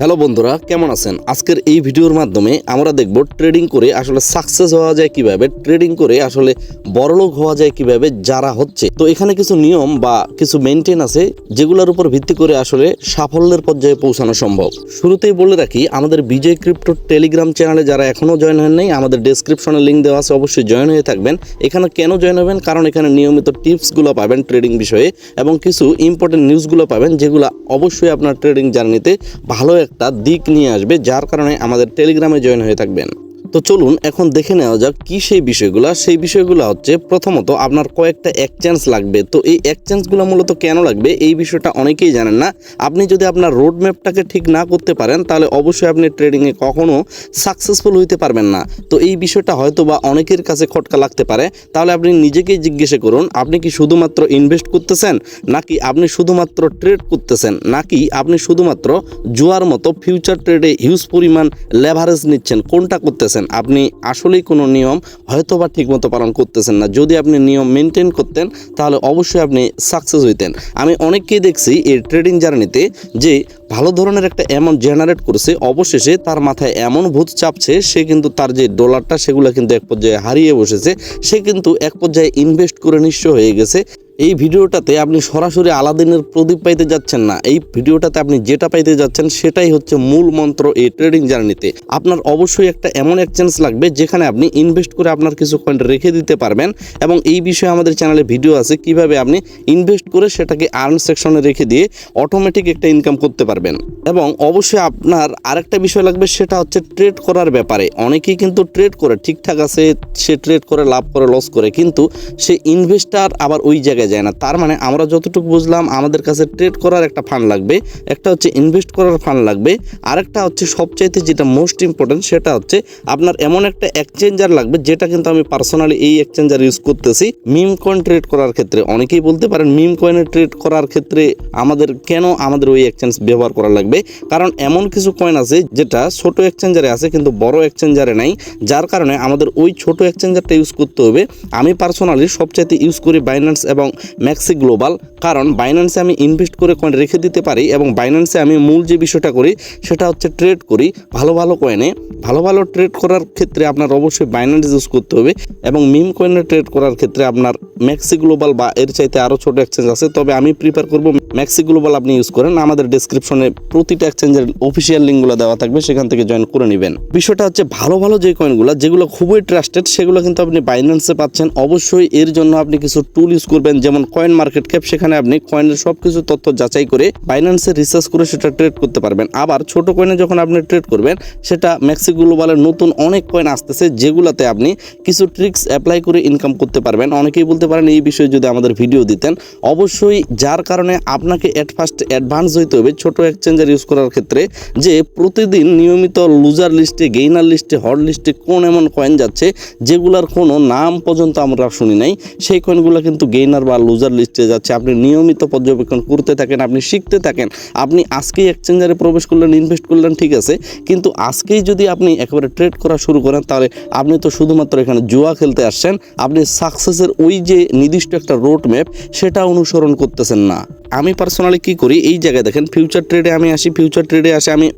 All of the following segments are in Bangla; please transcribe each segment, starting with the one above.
হ্যালো বন্ধুরা, কেমন আছেন? আজকের এই ভিডিওর মাধ্যমে আমরা দেখব ট্রেডিং করে আসলে সাকসেস হওয়া যায় কীভাবে ট্রেডিং করে আসলে বড়লোক হওয়া যায় কীভাবে, যারা হচ্ছে। তো এখানে কিছু নিয়ম বা কিছু মেনটেন আছে, যেগুলোর উপর ভিত্তি করে আসলে সাফল্যের পর্যায়ে পৌঁছানো সম্ভব। শুরুতেই বলে রাখি, আমাদের বিজয় ক্রিপ্টো টেলিগ্রাম চ্যানেলে যারা এখনও জয়েন হন নাই, আমাদের ডেসক্রিপশনে লিঙ্ক দেওয়া আছে, অবশ্যই জয়েন হয়ে থাকবেন। এখানে কেন জয়েন হবেন? কারণ এখানে নিয়মিত টিপসগুলো পাবেন ট্রেডিং বিষয়ে, এবং কিছু ইম্পর্টেন্ট নিউজগুলো পাবেন, যেগুলো অবশ্যই আপনার ট্রেডিং জার্নিতে ভালো একটা দিক নিয়ে আসবে যার কারণে আমাদের টেলিগ্রামে জয়েন হয়ে থাকবেন। তো চলুন এখন দেখে নেওয়া যাক কি সেই বিষয়গুলো। সেই বিষয়গুলো হচ্ছে প্রথমত আপনার কয়েকটা এক্সচেঞ্জ লাগবে। তো এই এক্সচেঞ্জগুলো মূলত কেন লাগবে? এই বিষয়টা অনেকেই জানেন না। আপনি যদি আপনার রোড ম্যাপটাকে ঠিক না করতে পারেন, তাহলে অবশ্যই আপনি ট্রেডিংয়ে কখনও সাকসেসফুল হইতে পারবেন না। তো এই বিষয়টা হয়তো বা অনেকের কাছে খটকা লাগতে পারে। তাহলে আপনি নিজেকেই জিজ্ঞেস করুন, আপনি কি শুধুমাত্র ইনভেস্ট করতেছেন, নাকি আপনি শুধুমাত্র ট্রেড করতেছেন, নাকি আপনি শুধুমাত্র জুয়ার মতো ফিউচার ট্রেডে হিউজ পরিমাণ লেভারেজ নিচ্ছেন, কোনটা করতেছেন? আপনি আসলেই কোনো নিয়ম হয়তো বা ঠিকমতো পালন করতেছেন না। যদি আপনি নিয়ম মেনটেন করতেন, তাহলে অবশ্যই আপনি সাকসেস হইতেন। আমি অনেককেই দেখছি এই ট্রেডিং জার্নিতে যে ভালো ধরনের একটা অ্যামাউন্ট জেনারেট করেছে, অবশেষে তার মাথায় এমন ভূত চাপছে, সে কিন্তু তার যে ডলারটা সেগুলো কিন্তু এক পর্যায়ে হারিয়ে বসেছে, সে কিন্তু এক পর্যায়ে ইনভেস্ট করে নিঃস্ব হয়ে গেছে। এই ভিডিওটাতে আপনি সরাসরি আলাদিনের প্রদীপ পাইতে যাচ্ছেন না। এই ভিডিওটাতে আপনি যেটা পাইতে যাচ্ছেন সেটাই হচ্ছে মূল মন্ত্র এই ট্রেডিং জার্নিতে আপনার অবশ্যই একটা এমন এক্সচেঞ্জ লাগবে যেখানে আপনি ইনভেস্ট করে আপনার কিছু পয়েন্ট রেখে দিতে পারবেন এবং এই বিষয়ে আমাদের চ্যানেলে ভিডিও আছে কীভাবে আপনি ইনভেস্ট করে সেটাকে আর্ন সেকশনে রেখে দিয়ে অটোমেটিক একটা ইনকাম করতে পারবেন। এবং অবশ্যই আপনার আরেকটা বিষয় লাগবে সেটা হচ্ছে ট্রেড করার ব্যাপারে। অনেকেই কিন্তু ট্রেড করে, ঠিকঠাক আছে, সে ট্রেড করে, লাভ করে লস করে, কিন্তু সে ইনভেস্টার আবার ওই জায়গায় যায় না। তার মানে আমরা যতটুকু বুঝলাম, আমাদের কাছে ট্রেড করার একটা ফান্ড লাগবে, একটা হচ্ছে ইনভেস্ট করার ফান্ড লাগবে, আরেকটা হচ্ছে সবচাইতে যেটা মোস্ট ইম্পর্টেন্ট সেটা হচ্ছে আপনার এমন একটা এক্সচেঞ্জার লাগবে, যেটা কিন্তু আমি পার্সোনালি এই এক্সচেঞ্জার ইউজ করতেছি। মিম কয়েন ট্রেড করার ক্ষেত্রে, অনেকেই বলতে পারেন মিম কয়েনের ট্রেড করার ক্ষেত্রে আমাদের কেন আমাদের ওই এক্সচেঞ্জ ব্যবহার করা লাগবে? কারণ এমন কিছু কয়েন আছে যেটা ছোট এক্সচেঞ্জারে আছে, কিন্তু বড় এক্সচেঞ্জারে নাই, যার কারণে আমাদের ওই ছোট এক্সচেঞ্জারটা ইউজ করতে হবে। আমি পার্সোনালি সবচাইতে ইউজ করি বাইন্যান্স এবং ম্যাক্সি গ্লোবাল কারণ বাইন্যান্সে আমি ইনভেস্ট করে কয়েন রেখে দিতে পারি এবং বাইন্যান্সে আমি মূল যে বিষয়টা করি সেটা হচ্ছে ট্রেড করি ভালো ভালো কয়েনে ভালো ভালো ট্রেড করার ক্ষেত্রে আপনার অবশ্যই বাইন্যান্স ইউজ করতে হবে এবং মিম কয়েনে ট্রেড করার ক্ষেত্রে আপনার ম্যাক্সি গ্লোবাল বা এর চাইতে আরও ছোটো এক্সচেঞ্জ আছে, তবে আমি প্রিফার করব ম্যাক্সি গ্লোবাল আপনি ইউজ করেন। আমাদের ডিসক্রিপশনে প্রতিটা এক্সচেঞ্জের অফিসিয়াল লিঙ্কগুলো দেওয়া থাকবে, সেখান থেকে জয়েন করে নেবেন। বিষয়টা হচ্ছে ভালো ভালো যে কয়েনগুলো যেগুলো খুবই ট্রাস্টেড সেগুলো কিন্তু আপনি বাইন্যান্সে পাচ্ছেন। অবশ্যই এর জন্য আপনি কিছু টুল ইউজ করবেন যেমন কয়েন মার্কেট ক্যাপ সেখানে আপনি কয়েনের সব কিছু তথ্য যাচাই করে বাইন্যান্সে রিসার্চ করে সেটা ট্রেড করতে পারবেন। আবার ছোট কয়েনে যখন আপনি ট্রেড করবেন, সেটা ম্যাক্সি গ্লোবালের নতুন অনেক কয়েন আসতেছে, যেগুলোতে আপনি কিছু ট্রিক্স অ্যাপ্লাই করে ইনকাম করতে পারবেন। অনেকেই বলতে পারেন, এই বিষয়ে যদি আমাদের ভিডিও দিতেন। অবশ্যই যার কারণে আপনাকে অ্যাট ফার্স্ট অ্যাডভান্স হইতে হবে, ছোট এক্সচেঞ্জার ইউজ করার ক্ষেত্রে, যে প্রতিদিন নিয়মিত লুজার লিস্টে গেইনার লিস্টে হট লিস্টে কোন এমন কয়েন যাচ্ছে, যেগুলোর কোনো নাম পর্যন্ত আমরা শুনি নাই। সেই কয়েনগুলো কিন্তু গেইনার বা লুজার লিস্টে যাচ্ছে, আপনি নিয়মিত পর্যবেক্ষণ করতে থাকেন, আপনি শিখতে থাকেন, আপনি আজকেই এক্সচেঞ্জারে প্রবেশ করলেন ইনভেস্ট করলেন, ঠিক আছে, কিন্তু আজকেই যদি আপনি একেবারে ট্রেড করা শুরু করেন, তাহলে আপনি তো শুধুমাত্র এখানে জুয়া খেলতে আসছেন, আপনি সাকসেসের ওই যে নির্দিষ্ট একটা রোড ম্যাপ সেটা অনুসরণ করতেছেন না। আমি পার্সোনালি কি করি, এই জায়গায় দেখেন ফিউচার ট্রেডে আমি আসি ফিউচার ট্রেডে আসে, আমি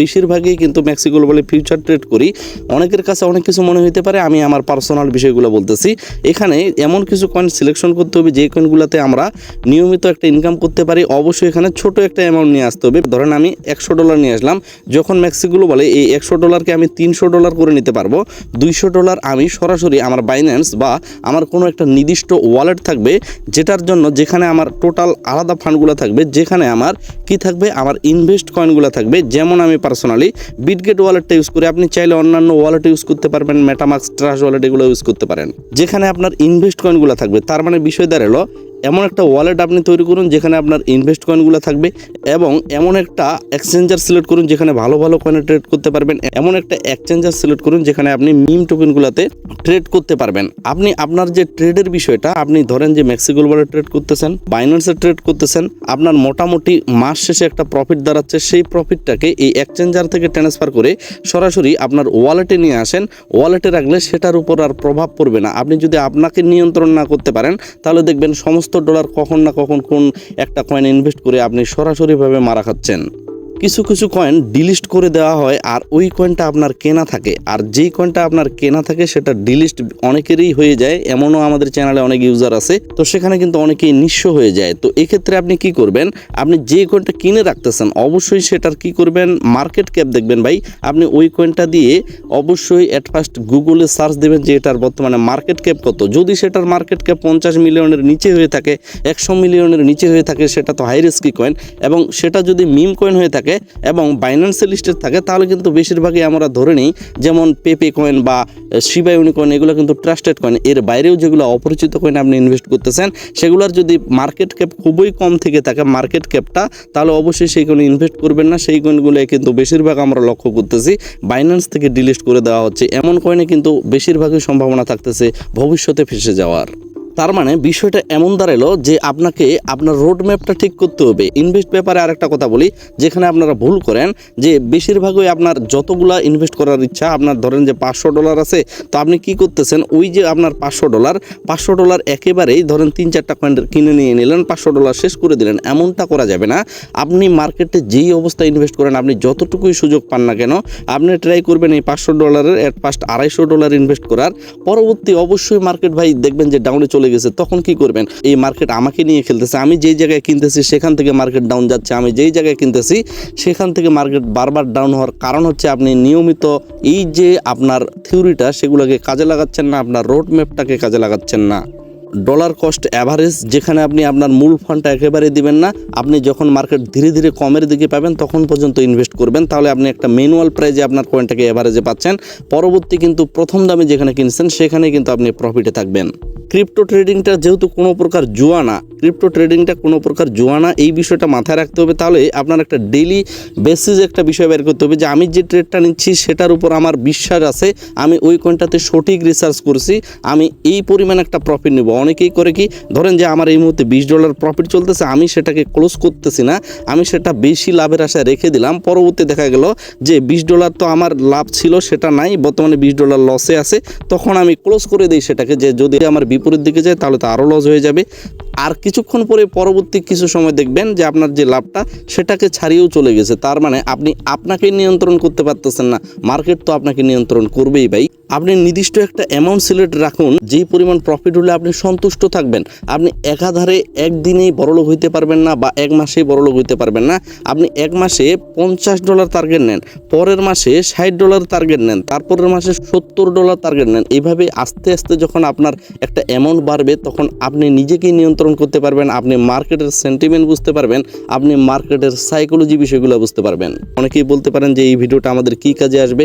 বেশিরভাগই কিন্তু মেক্সিকো বলে ফিউচার ট্রেড করি। অনেকের কাছে অনেক কিছু মনে হতে পারে, আমি আমার পার্সোনাল বিষয়গুলো বলতেছি। এখানে এমন কিছু কয়েন সিলেকশন করতে হবে যে কয়েনগুলোতে আমরা নিয়মিত একটা ইনকাম করতে পারি, অবশ্যই এখানে ছোট একটা অ্যামাউন্ট নিয়ে আসতে হবে। ধরেন আমি একশো ডলার নিয়ে আসলাম, যখন মেক্সিগুলো বলে এই একশো ডলারকে আমি তিনশো ডলার করে নিতে পারব, দুইশো ডলার আমি সরাসরি আমার বাইন্যান্স বা আমার কোনো একটা নির্দিষ্ট ওয়ালেট থাকবে, যেটার জন্য যেখানে আমার টোটাল আলাদা ফান্ডগুলো থাকবে, যেখানে আমার কি থাকবে? আমার ইনভেস্ট কয়েনগুলো থাকবে। যেমন আমি পার্সোনালি বিটগেট ওয়ালেটটা ইউজ করি, আপনি চাইলে অন্যান্য ওয়ালেট ইউজ করতে পারবেন মেটামাক্স ট্রাস্ট ওয়ালেট এগুলো ইউজ করতে পারেন। যেখানে আপনার ইনভেস্ট কয়েনগুলো থাকবে, তার মানে বিষয় দাঁড়াল এমন একটা ওয়ালেট আপনি তৈরি করুন যেখানে আপনার ইনভেস্ট কয়েনগুলো থাকবে এবং এমন একটা এক্সচেঞ্জার সিলেক্ট করুন যেখানে ভালো ভালো কয়েনে ট্রেড করতে পারবেন। এমন একটা এক্সচেঞ্জার সিলেক্ট করুন যেখানে আপনি মিম টোকেনগুলোতে ট্রেড করতে পারবেন। আপনি আপনার যে ট্রেডের বিষয়টা, আপনি ধরেন যে মেক্সিকো বলে ট্রেড করতেছেন বাইন্যান্সে ট্রেড করতেছেন, আপনার মোটামুটি মাস শেষে একটা প্রফিট দাঁড়াচ্ছে, সেই প্রফিটটাকে এই এক্সচেঞ্জার থেকে ট্রান্সফার করে সরাসরি আপনার ওয়ালেটে নিয়ে আসেন। ওয়ালেটে রাখলে সেটার উপর আর প্রভাব পড়বে না। আপনি যদি আপনাকে নিয়ন্ত্রণ না করতে পারেন, তাহলে দেখবেন সমস্ত ডলার কখন না কখন কোন একটা কয়েন ইনভেস্ট করে আপনি সরাসরিভাবে মারা খাচ্ছেন। কিছু কিছু কয়েন ডিলিস্ট করে দেওয়া হয় আর ওই কয়েনটা আপনার কেনা থাকে। আর যেই কয়েনটা আপনার কেনা থাকে সেটা ডিলিস্ট অনেকেরই হয়ে যায়, এমনও আমাদের চ্যানেলে অনেক ইউজার আছে। তো সেখানে কিন্তু অনেকেই নিঃস্ব হয়ে যায়। তো এক্ষেত্রে আপনি কি করবেন? আপনি যে কয়েনটা কিনে রাখতেছেন, অবশ্যই সেটার কি করবেন? মার্কেট ক্যাপ দেখবেন ভাই। আপনি ওই কয়েনটা দিয়ে অবশ্যই অ্যাট ফার্স্ট গুগলে সার্চ দেবেন যে এটার বর্তমানে মার্কেট ক্যাপ কত। যদি সেটার মার্কেট ক্যাপ পঞ্চাশ মিলিয়নের নিচে হয়ে থাকে, একশো মিলিয়নের নিচে হয়ে থাকে, সেটা তো হাই রিস্কি কয়েন এবং সেটা যদি মিম কয়েন হয়ে থাকে এবং বাইন্যান্স লিস্টেড থাকে, তাহলে কিন্তু বেশিরভাগই আমরা ধরে নিই যেমন পেপে কয়েন বা শিবা ইউনিকয়েন এগুলো কিন্তু ট্রাস্টেড কয়েন এর বাইরেও যেগুলো অপরিচিত কয়েন আপনি ইনভেস্ট করতেছেন, সেগুলোর যদি মার্কেট ক্যাপ খুবই কম থেকে থাকে মার্কেট ক্যাপটা তাহলে অবশ্যই সেই কয়েনে ইনভেস্ট করবেন না। সেই কয়েনগুলো কিন্তু বেশিরভাগ আমরা লক্ষ্য করতেছি। বাইন্যান্স থেকে ডিলিট করে দেওয়া হচ্ছে। এমন কয়েনে কিন্তু বেশিরভাগই সম্ভাবনা থাকতেছে ভবিষ্যতে ফেসে যাওয়ার। তার মানে বিষয়টা এমন দাঁড়াল যে আপনাকে আপনার রোড ম্যাপটা ঠিক করতে হবে। ইনভেস্ট ব্যাপারে আরেকটা কথা বলি, যেখানে আপনারা ভুল করেন, যে বেশিরভাগই আপনার যতগুলা ইনভেস্ট করার ইচ্ছা, আপনার ধরেন যে পাঁচশো ডলার আছে, তো আপনি কি করতেছেন? ওই যে আপনার পাঁচশো ডলার পাঁচশো ডলার একেবারেই ধরেন তিন চারটা কয়েন কিনে নিয়ে নিলেন, পাঁচশো ডলার শেষ করে দিলেন, এমনটা করা যাবে না। আপনি মার্কেটে যেই অবস্থায় ইনভেস্ট করেন, আপনি যতটুকুই সুযোগ পান না কেন, আপনি ট্রাই করবেন এই পাঁচশো ডলারের অ্যাট ফার্স্ট আড়াইশো ডলার ইনভেস্ট করার। পরবর্তী অবশ্যই মার্কেট ভাই দেখবেন যে ডাউনে চলে গেছে, তখন কি করবেন? এই মার্কেট আমাকে নিয়ে খেলতেছে, আমি যেই জায়গায় কিনতেছি সেখান থেকে মার্কেট ডাউন যাচ্ছে, আমি যেই জায়গায় কিনতেছি সেখান থেকে মার্কেট বারবার ডাউন হওয়ার কারণ হচ্ছে আপনি নিয়মিত এই যে আপনার থিওরিটা সেগুলোকে কাজে লাগাচ্ছেন না, আপনার রোড ম্যাপটাকে কাজে লাগাচ্ছেন না। ডলার কস্ট অ্যাভারেজ যেখানে আপনি আপনার মূল ফান্ডটা একেবারে দিবেন না, আপনি যখন মার্কেট ধীরে ধীরে কমের দিকে পাবেন, তখন পর্যন্ত ইনভেস্ট করবেন, তাহলে আপনি একটা ম্যানুয়াল প্রাইজে আপনার কয়েনটাকে অ্যাভারেজে পাচ্ছেন। পরবর্তী কিন্তু প্রথম দামে যেখানে কিনছেন, সেখানে কিন্তু আপনি প্রফিটে থাকবেন। ক্রিপ্টো ট্রেডিংটা যেহেতু কোনো প্রকার জুয়া না ক্রিপ্টো ট্রেডিংটা কোনো প্রকার জুয়া না, এই বিষয়টা মাথায় রাখতে হবে। তাহলে আপনার একটা ডেইলি বেসিস একটা বিষয় বের করতে হবে যে, আমি যে ট্রেডটা নিচ্ছি সেটার উপর আমার বিশ্বাস আছে, আমি ওই কয়েনটাতে সঠিক রিসার্চ করছি, আমি এই পরিমাণ একটা প্রফিট নেব। অনেকেই করে কি, ধরেন যে আমার এই মুহূর্তে বিশ ডলার প্রফিট চলতেছে, আমি সেটাকে ক্লোজ করতেছি না, আমি সেটা বেশি লাভের আশায় রেখে দিলাম, পরবর্তী দেখা গেল যে বিশ ডলার তো আমার লাভ ছিল, সেটা নাই, বর্তমানে বিশ ডলার লসে আছে, তখন আমি ক্লোজ করে দিই সেটাকে যে, যদি আমার বিপরীত দিকে যায় তাহলে তো আরও লস হয়ে যাবে। আর কিছুক্ষণ পরে পরবর্তী কিছু সময় দেখবেন যে আপনার যে লাভটা সেটাকে ছাড়িয়েও চলে গেছে। তার মানে আপনি আপনাকে নিয়ন্ত্রণ করতে পারতেছেন না। মার্কেট তো আপনাকে নিয়ন্ত্রণ করবেই ভাই। আপনি নির্দিষ্ট একটা অ্যামাউন্ট সিলেক্ট রাখুন, যেই পরিমাণ প্রফিট হলে আপনি সন্তুষ্ট থাকবেন। আপনি একাধারে একদিনেই বড়লোক হইতে পারবেন না বা এক মাসেই বড়লোক হইতে পারবেন না। আপনি এক মাসে পঞ্চাশ ডলার টার্গেট নেন, পরের মাসে ষাট ডলার টার্গেট নেন, তারপরের মাসে সত্তর ডলার টার্গেট নেন। এইভাবে আস্তে আস্তে যখন আপনার একটা অ্যামাউন্ট বাড়বে, তখন আপনি নিজেকেই নিয়ন্ত্রণ করতে পারবেন, আপনি মার্কেটের সেন্টিমেন্ট বুঝতে পারবেন, আপনি মার্কেটের সাইকোলজি বিষয়গুলো বুঝতে পারবেন। অনেকেই বলতে পারেন যে এই ভিডিওটা আমাদের কি কাজে আসবে?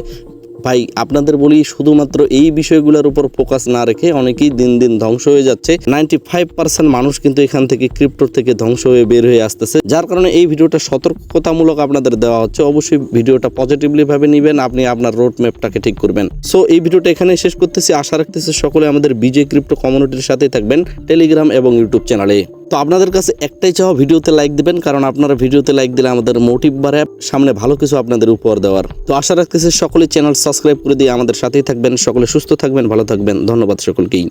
ভাই, আপনাদের বলি শুধুমাত্র এই বিষয়গুলোর উপর ফোকাস না রেখে অনেকেই দিন দিন ধ্বংস হয়ে যাচ্ছে। নাইনটি ফাইভ পার্সেন্ট মানুষ কিন্তু এখান থেকে ক্রিপ্টোর থেকে ধ্বংস হয়ে বের হয়ে আসতেছে। যার কারণে এই ভিডিওটা সতর্কতামূলক আপনাদের দেওয়া হচ্ছে। অবশ্যই ভিডিওটা পজিটিভলি ভাবে নেবেন, আপনি আপনার রোড ম্যাপটাকে ঠিক করবেন। সো এই ভিডিওটা এখানে শেষ করতেছি। আশা রাখতেছি সকলে আমাদের বিজে ক্রিপ্টো কমিউনিটির সাথেই থাকবেন। টেলিগ্রাম এবং ইউটিউব চ্যানেলে তো আপনাদের কাছে একটাই চাওয়া, ভিডিওতে লাইক দেবেন, কারণ আপনারা ভিডিওতে লাইক দিলে আমাদের মোটিভ বাড়ে, সামনে ভালো কিছু আপনাদের উপহার দেওয়ার। তো আশা রাখতেছি সকলে চ্যানেল সাবস্ক্রাইব করে দিয়ে আমাদের সাথেই থাকবেন, সকলে সুস্থ থাকবেন, ভালো থাকবেন, ধন্যবাদ সকলকেই।